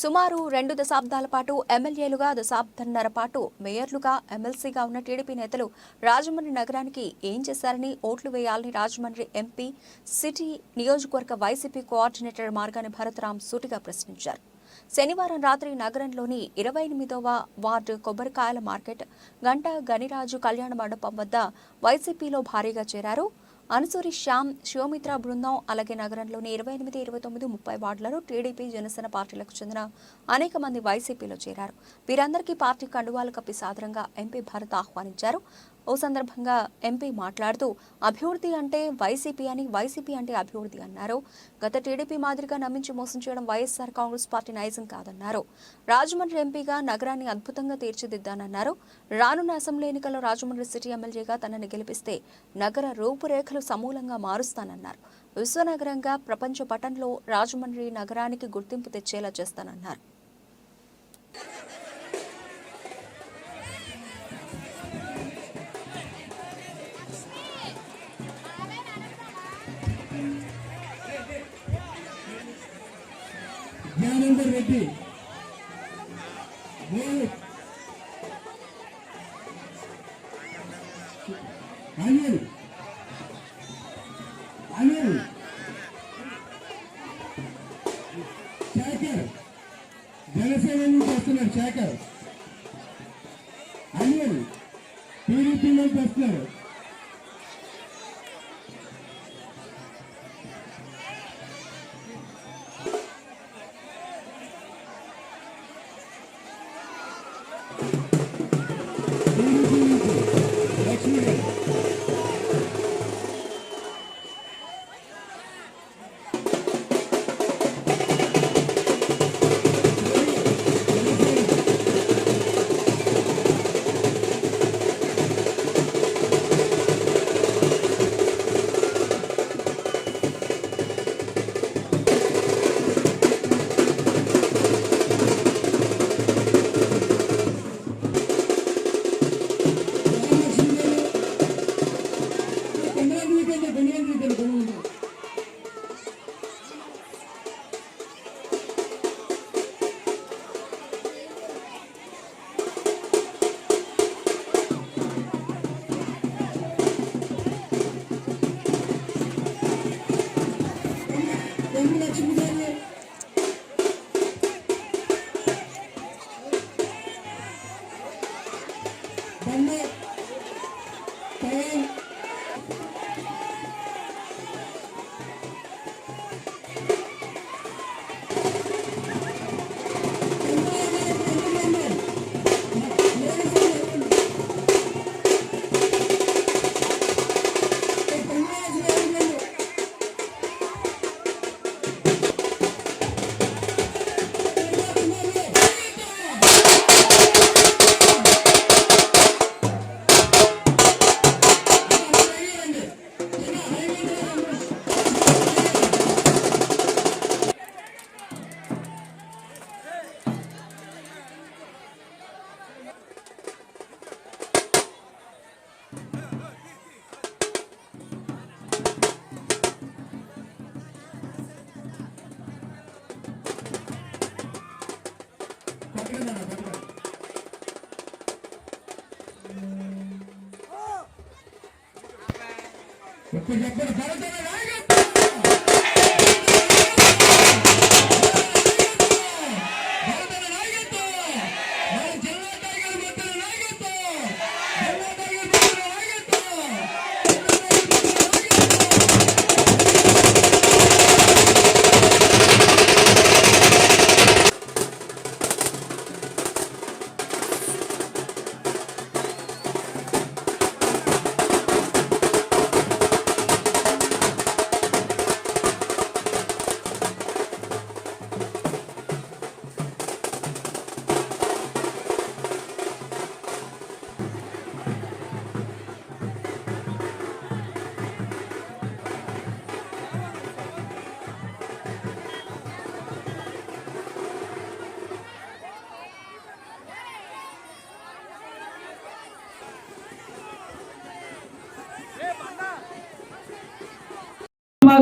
సుమారు రెండు దశాబ్దాల పాటు ఎమ్మెల్యేలుగా దశాబ్దన్నర పాటు మేయర్లుగా ఎమ్మెల్సీగా ఉన్న టీడీపీ నేతలు రాజమండ్రి నగరానికి ఏం చేశారని ఓట్లు వేయాలని రాజమండ్రి ఎంపీ సిటీ నియోజకవర్గ వైసీపీ కోఆర్డినేటర్ మార్గాని భరతరాం సూటిగా ప్రశ్నించారు. శనివారం రాత్రి నగరంలోని ఇరవై ఎనిమిదవ వార్డు కొబ్బరికాయల మార్కెట్ గంట గనిరాజు కళ్యాణ మండపం వద్ద వైసీపీలో భారీగా చేరారు. అనుసూరి శ్యామ్ శివమిత్ర బృందం అలాగే నగరంలోని ఇరవై ఎనిమిది ఇరవై తొమ్మిది ముప్పై వార్డులలో టీడీపీ జనసేన పార్టీలకు చెందిన అనేక మంది వైసీపీలో చేరారు. వీరందరికీ పార్టీ కండువాలు కప్పి సాదరంగా ఎంపీ భరత్ ఆహ్వానించారు. ఓ సందర్భంగా ఎంపీ మాట్లాడుతూ అభివృద్ధి అంటే వైసీపీ అని వైసీపీ అంటే అభివృద్ధి అన్నారు. గత టీడీపీ మాదిరిగా నమ్మించి మోసం చేయడం వైఎస్ఆర్ కాంగ్రెస్ పార్టీ నైజం కాదన్నారు. రాజమండ్రి ఎంపీగా నగరాన్ని అద్భుతంగా తీర్చిదిద్దానన్నారు. రానున్న అసెంబ్లీ ఎన్నికల్లో రాజమండ్రి సిటీ ఎమ్మెల్యేగా తనని గెలిపిస్తే నగర రూపురేఖలు సమూలంగా మారుస్తానన్నారు. విశ్వనగరంగా ప్రపంచ పటంలో రాజమండ్రి నగరానికి గుర్తింపు తెచ్చేలా చేస్తానన్నారు. జ్ఞానేందర్ రెడ్డి టీడీపీ ఇప్పుడు చెప్పండి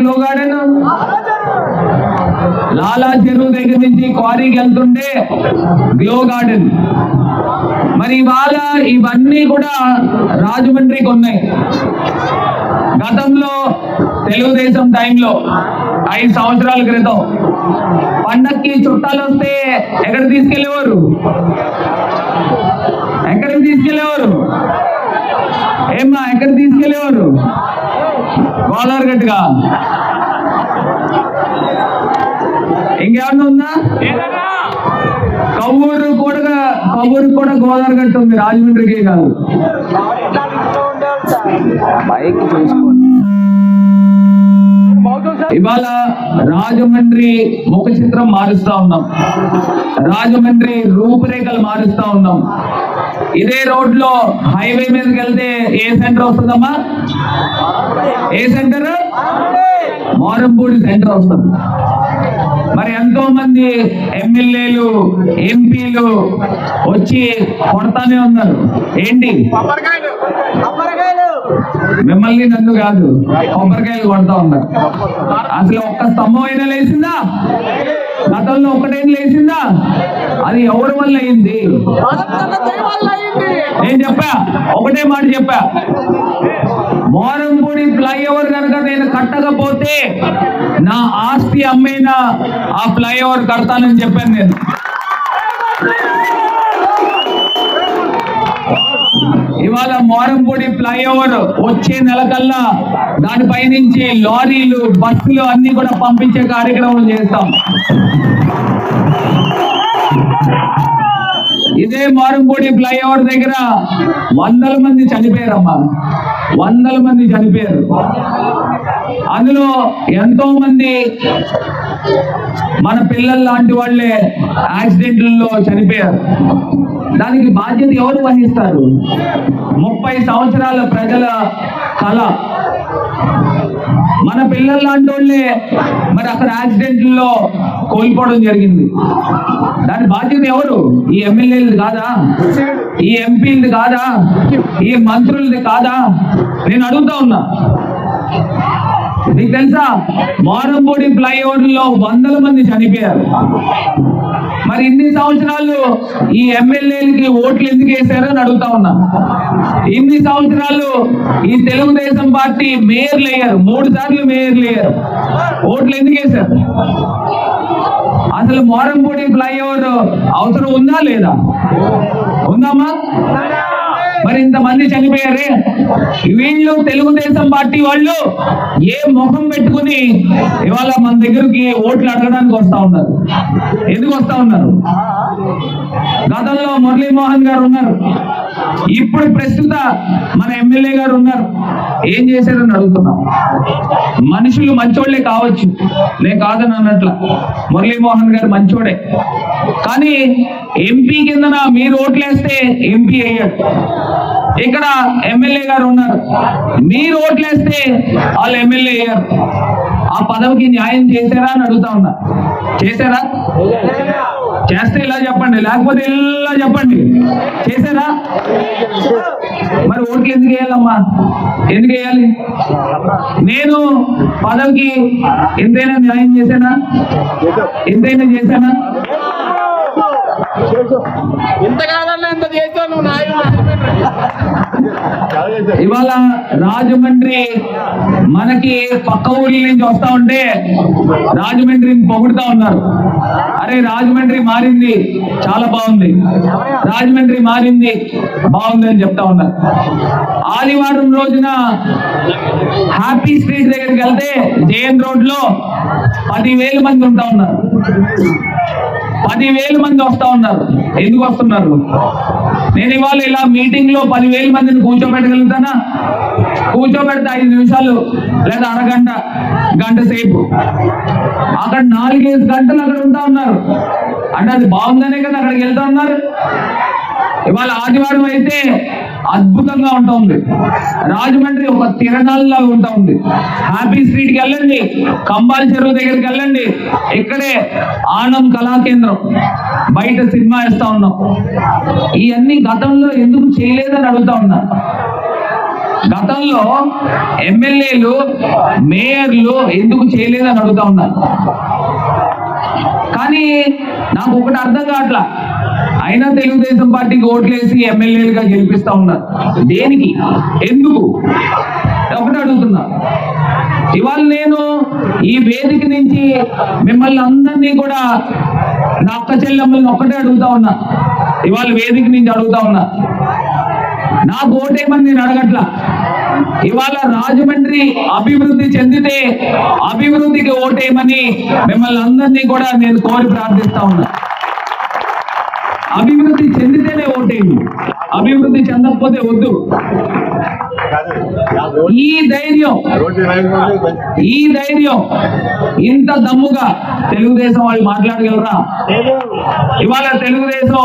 గ్లో గార్డెన్ లాలా చెరువు దగ్గర నుంచి క్వారీకి వెళ్తుంటే గ్లో గార్డెన్ మరి ఇవాళ ఇవన్నీ కూడా రాజమండ్రికి ఉన్నాయి. గతంలో తెలుగుదేశం టైంలో ఐదు సంవత్సరాల క్రితం పండక్కి చుట్టాలు వస్తే ఎక్కడ తీసుకెళ్ళేవారు ఎక్కడికి తీసుకెళ్ళేవారు ఏమ్మా ఎక్కడ తీసుకెళ్ళేవారు గోదావరి గట్టుగా. ఇంకేమన్నా ఉందా? కవ్వూరు కూడా కవ్వూరు కూడా గోదావరి గట్టు ఉంది రాజమండ్రికి కాదు. ఇవాళ రాజమండ్రి ముఖ చిత్రం మారుస్తా ఉన్నాం. రాజమండ్రి రూపురేఖలు మారుస్తా ఉన్నాం. ఇదే రోడ్లో హైవే మీదకి వెళ్తే ఏ సెంటర్ వస్తుందమ్మా? ఏ సెంటర్? మారంపూడి సెంటర్ వస్తుంది. మరి ఎంతో మంది ఎమ్మెల్యేలు ఎంపీలు వచ్చి కొడతానే ఉన్నారు. ఏంటి? మిమ్మల్ని నన్ను కాదు కొబ్బరికాయలు కొడతా ఉన్నారు. అసలు ఒక్క స్తంభం అయినా లేచిందా? గతంలో ఒక్కటైనా లేచిందా? అది ఎవరి వల్ల అయింది? నేను చెప్పా ఒకటే మాట చెప్పా. మోరంపూడి ఫ్లైఓవర్ కనుక నేను కట్టకపోతే నా ఆస్తి అమ్మైనా ఆ ఫ్లైఓవర్ కడతానని చెప్పాను నేను. ఇవాళ మోరంపూడి ఫ్లైఓవర్ వచ్చే నెల కల్లా దానిపై నుంచి లారీలు బస్సులు అన్ని కూడా పంపించే కార్యక్రమం చేస్తాం. ఇదే మారంపూడి ఫ్లైఓవర్ దగ్గర వందల మంది చనిపోయారమ్మా. వందల మంది చనిపోయారు. అందులో ఎంతో మంది మన పిల్లల్లాంటి వాళ్ళే యాక్సిడెంట్లలో చనిపోయారు. దానికి బాధ్యత ఎవరు వహిస్తారు? ముప్పై సంవత్సరాల ప్రజల కళ మన పిల్లల్లాంటి వాళ్ళే మరి అక్కడ యాక్సిడెంట్లో కోల్పోవడం జరిగింది. దాని బాధ్యత ఎవరు? ఈ ఎమ్మెల్యేలది కాదా? ఈ ఎంపీలది కాదా? ఈ మంత్రులది కాదా? నేను అడుగుతా ఉన్నా. నీకు తెలుసా? మారంపూడి ఫ్లైఓవర్లో వందల మంది చనిపోయారు. మరి ఇన్ని సంవత్సరాలు ఈ ఎమ్మెల్యేలకి ఓట్లు ఎందుకు వేశారని అని అడుగుతా ఉన్నా. ఇన్ని సంవత్సరాలు ఈ తెలుగుదేశం పార్టీ మేయర్లు అయ్యారు. మూడు సార్లు మేయర్లు అయ్యారు. ఓట్లు ఎందుకు వేశారు? అసలు మోరంపూడి ఫ్లైఓవర్ అవసరం ఉందా లేదా? ఉందామా? మరి ఇంతమంది చనిపోయారే? వీళ్ళు తెలుగుదేశం పార్టీ వాళ్ళు ఏ ముఖం పెట్టుకుని ఇవాళ మన దగ్గరికి ఓట్లు అడగడానికి వస్తా ఉన్నారు. ఎందుకు వస్తా ఉన్నారు? గతంలో మురళీమోహన్ గారు ఉన్నారు. ఇప్పుడు ప్రస్తుత మన ఎమ్మెల్యే గారు ఉన్నారు. ఏం చేశారని అడుగుతున్నాం. మనుషులు మంచోళ్ళే కావచ్చు. నేను కాదని అన్నట్ల. మురళీమోహన్ గారు మంచోడే. కానీ ఎంపీ కిందన మీరు ఓట్లేస్తే ఎంపీ అయ్యాడు. ఇక్కడ ఎమ్మెల్యే గారు ఉన్నారు. మీరు ఓట్లేస్తే వాళ్ళు ఎమ్మెల్యే అయ్యారు. ఆ పదవికి న్యాయం చేశారా అని అడుగుతా ఉన్నా. చేశారా? చేస్తే ఇలా చెప్పండి లేకపోతే ఇలా చెప్పండి. చేశారా మరి ఓట్లు ఎందుకు వేయాలమ్మా? ఎందుకు వేయాలి? నేను పదవికి ఎంతైనా న్యాయం చేశానా? ఎంతైనా చేశానా? ఇంత కాదన్నా ఎంత ఇవాళ రాజమండ్రి మనకి పక్క ఊళ్ళ నుంచి వస్తా ఉంటే రాజమండ్రిని పొగుడుతా ఉన్నారు. అరే రాజమండ్రి మారింది. చాలా బాగుంది. రాజమండ్రి మారింది. బాగుంది అని చెప్తా ఉన్నారు. ఆదివారం రోజున హ్యాపీ స్ట్రీట్ దగ్గరికి వెళ్తే జేఎన్ రోడ్లో పదివేల మంది ఉంటా ఉన్నారు. పదివేల మంది వస్తా ఉన్నారు. ఎందుకు వస్తున్నారు? నేను ఇవాళ ఇలా మీటింగ్లో పదివేల మందిని కూర్చోబెట్టగలుగుతానా? కూర్చోబెడితే ఐదు నిమిషాలు లేదా అరగంట గంట సేపు. అక్కడ నాలుగైదు గంటలు అక్కడ ఉంటా ఉన్నారు. అంటే అది బాగుందనే కదా అక్కడికి వెళ్తా ఉన్నారు. ఇవాళ ఆదివారం అయితే అద్భుతంగా ఉంటా ఉంది. రాజమండ్రి ఒక తిరణాలలాగా ఉంటా ఉంది. హ్యాపీ స్ట్రీట్కి వెళ్ళండి. కంబాల చెరువు దగ్గరికి వెళ్ళండి. ఇక్కడే ఆనం కళా కేంద్రం. బయట సినిమా వేస్తా ఉన్నాం. ఇవన్నీ గతంలో ఎందుకు చేయలేదని అడుగుతా ఉన్నా. గతంలో ఎమ్మెల్యేలు మేయర్లు ఎందుకు చేయలేదని అడుగుతా ఉన్నారు కానీ నాకు ఒకటి అర్థం కావట్లా. అయినా తెలుగుదేశం పార్టీకి ఓట్లేసి ఎమ్మెల్యేలుగా గెలిపిస్తా ఉన్నారు దేనికి? ఎందుకు? ఒకటి అడుగుతున్నా. ఇవాళ నేను ఈ వేదిక నుంచి మిమ్మల్ని అందరినీ కూడా నా అక్క చెల్లెమ్మల్ని ఒక్కటే అడుగుతా ఉన్నా. ఇవాళ వేదిక నుంచి అడుగుతా ఉన్నా. నాకు ఓటేమని నేను అడగట్లా. ఇవాళ రాజమండ్రి అభివృద్ధి చెందితే అభివృద్ధికి ఓటేయమని మిమ్మల్ని అందరినీ కూడా నేను కోరి ప్రార్థిస్తా ఉన్నా. అభివృద్ధి చెందితేనే ఓటేయండి. అభివృద్ధి చెందకపోతే వద్దు. ఈ ధైర్యం ఈ ధైర్యం ఇంత దమ్ముగా తెలుగుదేశం వాళ్ళు మాట్లాడగలరా? ఇవాళ తెలుగుదేశం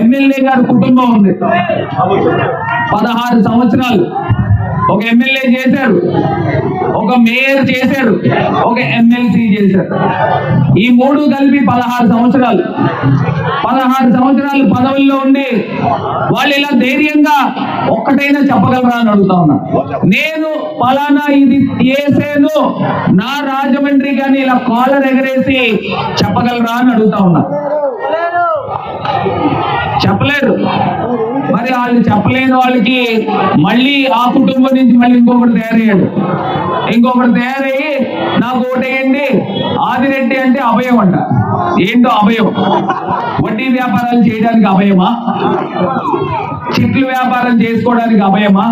ఎమ్మెల్యే గారి కుటుంబం ఉంది. పదహారు సంవత్సరాలు ఒక ఎమ్మెల్యే చేశారు. ఒక మేయర్ చేశారు. ఒక ఎమ్మెల్సీ చేశారు. ఈ మూడు కలిపి పదహారు సంవత్సరాలు. పదహారు సంవత్సరాలు పదవుల్లో ఉండి వాళ్ళు ఇలా ధైర్యంగా ఒక్కటైనా చెప్పగలరా అని అడుగుతా ఉన్నా. నేను పలానా ఇది చేసేను నా రాజమండ్రి కానీ ఇలా కాలర్ ఎగరేసి చెప్పగలరా అని అడుగుతా ఉన్నా. చెప్పలేరు. మరి వాళ్ళు చెప్పలేని వాళ్ళకి మళ్ళీ ఆ కుటుంబం నుంచి మళ్ళీ ఇంకొకటి తయారయ్యాడు. ఇంకొకటి తయారయ్యి నాకు ఓటేయండి ఆదిరెడ్డి అంటే అభయం అంట. ఏంటో అభయం? వడ్డీ వ్యాపారాలు చేయడానికి అభయమా? చిట్లు వ్యాపారం చేసుకోవడానికి అభయమా?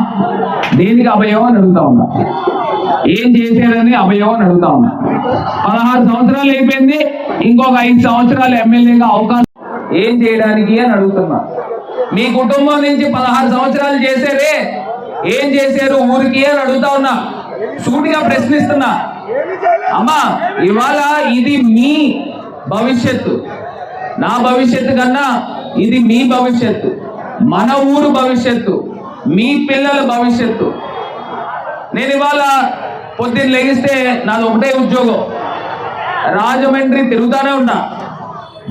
దేనికి అభయం అని అడుగుతా ఉన్నా. ఏం చేశారని అభయం అని అడుగుతా ఉన్నా. పదహారు సంవత్సరాలు అయిపోయింది ఇంకొక ఐదు సంవత్సరాలు ఎమ్మెల్యేగా అవకాశం. ఏం చేయడానికి అని అడుగుతున్నా. మీ కుటుంబం నుంచి పదహారు సంవత్సరాలు చేసేవే. ఏం చేశారు? ఊరికి అని అడుగుతా ఉన్నా. సూటిగా ప్రశ్నిస్తున్నా. అమ్మా ఇవాళ ఇది మీ భవిష్యత్తు. నా భవిష్యత్తు కన్నా ఇది మీ భవిష్యత్తు. మన ఊరు భవిష్యత్తు. మీ పిల్లల భవిష్యత్తు. నేను ఇవాళ పొద్దున్న లెగిస్తే నాది ఒకటే ఉద్యోగం. రాజమండ్రి తిరుగుతానే ఉన్నా.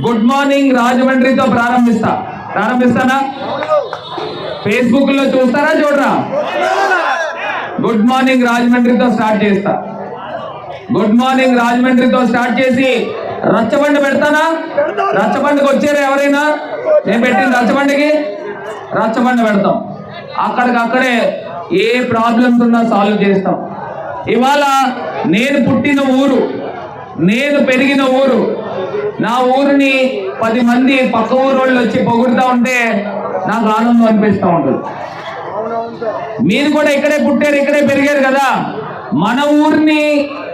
గుడ్ మార్నింగ్ రాజమండ్రితో ప్రారంభిస్తా. ప్రారంభిస్తానా? ఫేస్బుక్లో చూస్తారా చూడరా? గుడ్ మార్నింగ్ రాజమండ్రితో స్టార్ట్ చేస్తా. గుడ్ మార్నింగ్ రాజమండ్రితో స్టార్ట్ చేసి రచ్చబండి పెడతానా? రచ్చబండికి వచ్చారా ఎవరైనా? నేను పెట్టిన రచ్చబండికి రచ్చబండి పెడతాం. అక్కడికక్కడే ఏ ప్రాబ్లమ్స్ ఉన్నా సాల్వ్ చేస్తాం. ఇవాళ నేను పుట్టిన ఊరు నేను పెరిగిన ఊరు నా ఊరిని పది మంది పక్క ఊరు వాళ్ళు వచ్చి పొగుడుతూ ఉంటే నాకు ఆనందం అనిపిస్తూ ఉంటుంది. మీరు కూడా ఇక్కడే పుట్టారు ఇక్కడే పెరిగారు కదా. మన ఊరిని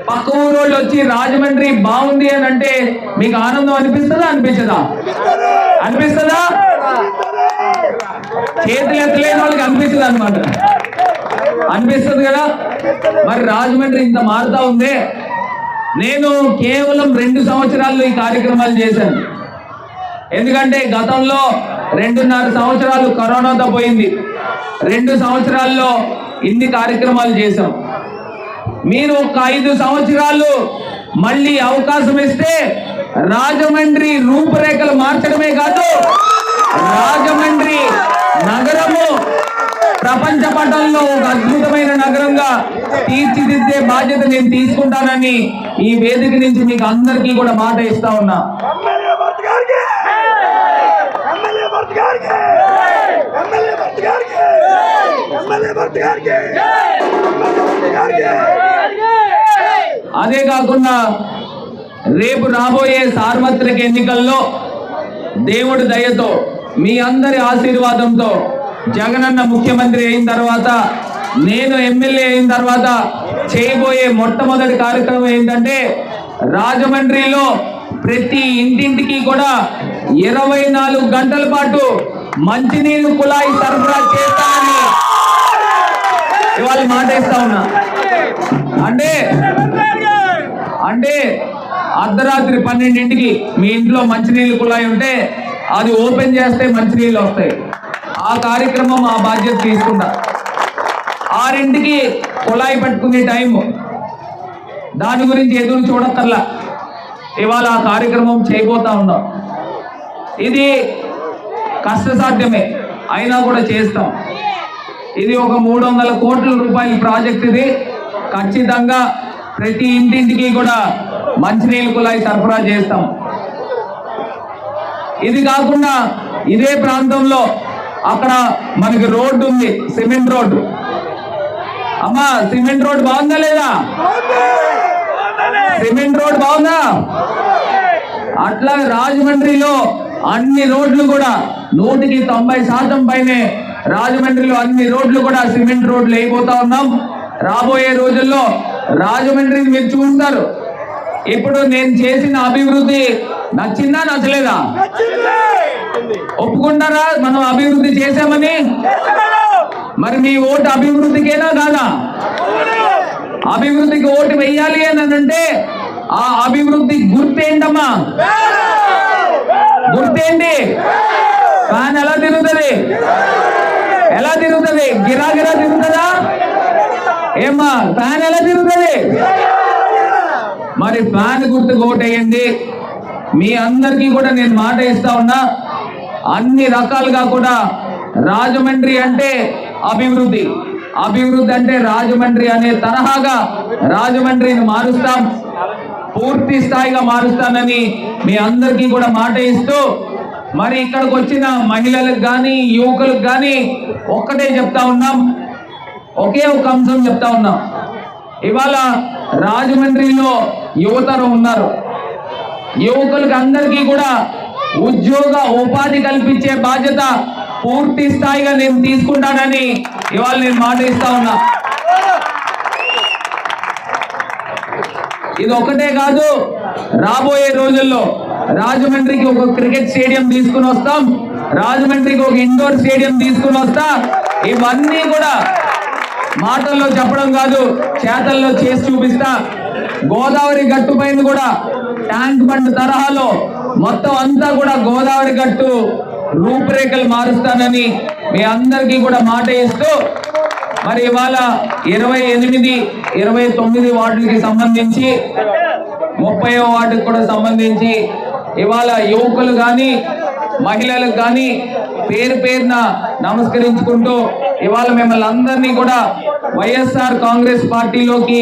పక్క ఊరు వాళ్ళు వచ్చి రాజమండ్రి బాగుంది అని అంటే మీకు ఆనందం అనిపిస్తుందా అనిపించదా? అనిపిస్తుందా? చేతులు ఎత్తలేని వాళ్ళకి అనిపిస్తుంది అనమాట అనిపిస్తుంది కదా? మరి రాజమండ్రి ఇంత మారుతా ఉంది? నేను కేవలం రెండు సంవత్సరాల్లో ఈ కార్యక్రమాలు చేశాను. ఎందుకంటే గతంలో రెండున్నర సంవత్సరాలు కరోనాతో పోయింది. రెండు సంవత్సరాల్లో ఇన్ని కార్యక్రమాలు చేశాం. మీరు ఒక ఐదు సంవత్సరాలు మళ్ళీ అవకాశం ఇస్తే రాజమండ్రి రూపురేఖలు మార్చడమే కాదు రాజమండ్రి నగరము ప్రపంచ పటంలో ఒక అద్భుతమైన నగరంగా తీర్చిదిద్దే బాధ్యత నేను తీసుకుంటానని ఈ వేదిక నుంచి మీకు అందరికీ కూడా మాట ఇస్తా ఉన్నా. అదే కాకుండా రేపు రాబోయే సార్వత్రిక ఎన్నికల్లో దేవుడి దయతో మీ అందరి ఆశీర్వాదంతో జగనన్న ముఖ్యమంత్రి అయిన తర్వాత నేను ఎమ్మెల్యే అయిన తర్వాత చేయబోయే మొట్టమొదటి కార్యక్రమం ఏంటంటే రాజమండ్రిలో ప్రతి ఇంటింటికి కూడా ఇరవై నాలుగు గంటల పాటు మంచినీళ్ళు కుళాయి సరఫరా చేస్తానని ఇవాళ మాట ఇస్తా ఉన్నా. అంటే అంటే అర్ధరాత్రి పన్నెండింటికి మీ ఇంట్లో మంచినీళ్ళు కుళాయి ఉంటే అది ఓపెన్ చేస్తే మంచినీళ్ళు వస్తాయి. ఆ కార్యక్రమం ఆ బాధ్యత తీసుకుంటా ఆరింటికి కుళాయి పెట్టుకునే టైం దాని గురించి ఎదురు చూడక్కర్లా. ఇవాళ ఆ కార్యక్రమం చేయబోతా ఉన్నాం. ఇది కష్టసాధ్యమే. అయినా కూడా చేస్తాం. ఇది ఒక మూడు వందల కోట్ల రూపాయల ప్రాజెక్ట్ ఇది. ఖచ్చితంగా ప్రతి ఇంటింటికి కూడా మంచినీళ్ళ కుళాయి సరఫరా చేస్తాం. ఇది కాకుండా ఇదే ప్రాంతంలో అక్కడ మనకి రోడ్డు ఉంది సిమెంట్ రోడ్డు. అమ్మా సిమెంట్ రోడ్ బాగుందా లేదా? సిమెంట్ రోడ్ బాగుందా? అట్లా రాజమండ్రిలో అన్ని రోడ్లు కూడా నూటికి తొంభై శాతం పైనే రాజమండ్రిలో అన్ని రోడ్లు కూడా సిమెంట్ రోడ్లు అయిపోతా ఉన్నాం. రాబోయే రోజుల్లో రాజమండ్రిని మెచ్చుకుంటారు. ఇప్పుడు నేను చేసిన అభివృద్ధి నచ్చిందా నచ్చలేదా? ఒప్పుకుంటారా? మనం అభివృద్ధి చేశామని? మరి మీ ఓటు అభివృద్ధికేనా కాదా? అభివృద్ధికి ఓటు వెయ్యాలి అని అంటే ఆ అభివృద్ధి గుర్తేంటమ్మా? గుర్తేంటి? ఫ్యాన్ ఎలా తిరుగుతుంది? ఎలా తిరుగుతుంది? గిరా గిరా తిరుగుతుందా? ఏమ్మా ఫ్యాన్ ఎలా తిరుగుతుంది? మరి ఫ్యాన్ గుర్తుకు ఓటేయండి. మీ అందరికీ కూడా నేను మాట ఇస్తా ఉన్నా. అన్ని రకాలుగా కూడా రాజమండ్రి అంటే అభివృద్ధి. అభివృద్ధి అంటే రాజమండ్రి అనే తరహాగా రాజమండ్రిని మారుస్తాం. పూర్తి స్థాయిగా మారుస్తానని మీ అందరికీ కూడా మాట ఇస్తూ మరి ఇక్కడికి వచ్చిన మహిళలకు కానీ యువకులకు కానీ ఒక్కటే చెప్తా ఉన్నాం. ఒకే ఒక అంశం చెప్తా ఉన్నాం. ఇవాళ రాజమండ్రిలో యువతరం ఉన్నారు. యువకులకు అందరికీ కూడా ఉద్యోగ ఉపాధి కల్పించే బాధ్యత పూర్తి స్థాయిగా నేను తీసుకుంటానని ఇవాళ నేను మాట ఇస్తా ఉన్నా. ఇది ఒకటే కాదు రాబోయే రోజుల్లో రాజమండ్రికి ఒక క్రికెట్ స్టేడియం తీసుకుని వస్తాం. రాజమండ్రికి ఒక ఇండోర్ స్టేడియం తీసుకుని వస్తా. ఇవన్నీ కూడా మాటల్లో చెప్పడం కాదు చేతల్లో చేసి చూపిస్తా. గోదావరి గట్టు పైన కూడా ట్యాంక్ బండ్ తరహాలో మొత్తం అంతా కూడా గోదావరి గట్టు రూపురేఖలు మారుస్తానని మీ అందరికీ కూడా మాట ఇస్తూ మరి ఇవాళ ఇరవై ఎనిమిది ఇరవై తొమ్మిది వార్డులకి సంబంధించి ముప్పై వార్డుకి కూడా సంబంధించి ఇవాళ యువకులు కానీ మహిళలకు కానీ పేరు పేరున నమస్కరించుకుంటూ ఇవాళ మిమ్మల్ని అందరినీ కూడా వైఎస్ఆర్ కాంగ్రెస్ పార్టీలోకి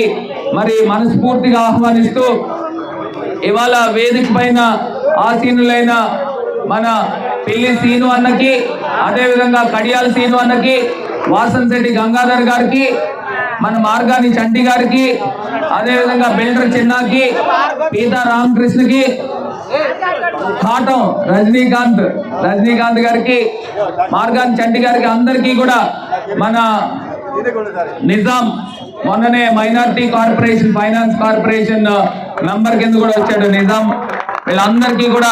మరి మనస్ఫూర్తిగా ఆహ్వానిస్తూ ఇవాళ వేదిక పైన ఆసీనులైన మన పిల్లి సీను అన్నకి అదేవిధంగా కడియాల సీను అన్నకి వాసన్ శెట్టి గంగాధర్ గారికి మన మార్గాని చంటి గారికి అదేవిధంగా బిల్డర్ చిన్నాకి పీతా రామకృష్ణకి కాటం రజనీకాంత్ రజనీకాంత్ గారికి మార్గాని చంటి గారికి అందరికీ కూడా మన నిజాం మొన్ననే minority corporation finance corporation number కింద కూడా వచ్చాడు నిజాం. వీళ్ళందరికీ కూడా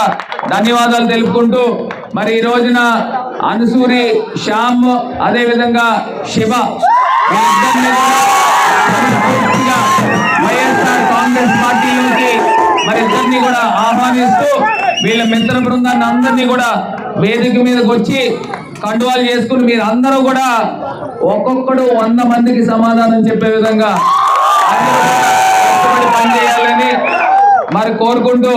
ధన్యవాదాలు తెలుపుకుంటూ మరి ఈ రోజున అనుసూరి శ్యామ్ అదే విధంగా శివ వైఎస్ఆర్ కాంగ్రెస్ పార్టీలోకి మరి ఇద్దరిని కూడా ఆహ్వానిస్తూ వీళ్ళ మిత్ర బృందాన్ని అందరినీ కూడా వేదిక మీదకి వచ్చి కండువాలు చేసుకుని మీరు అందరూ కూడా ఒక్కొక్కడు వంద మందికి సమాధానం చెప్పే విధంగా పనిచేయాలని మరి కోరుకుంటూ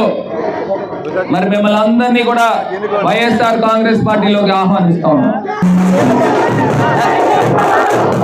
మరి మిమ్మల్ని అందరినీ కూడా వైఎస్ఆర్ కాంగ్రెస్ పార్టీలోకి ఆహ్వానిస్తా ఉన్నాం.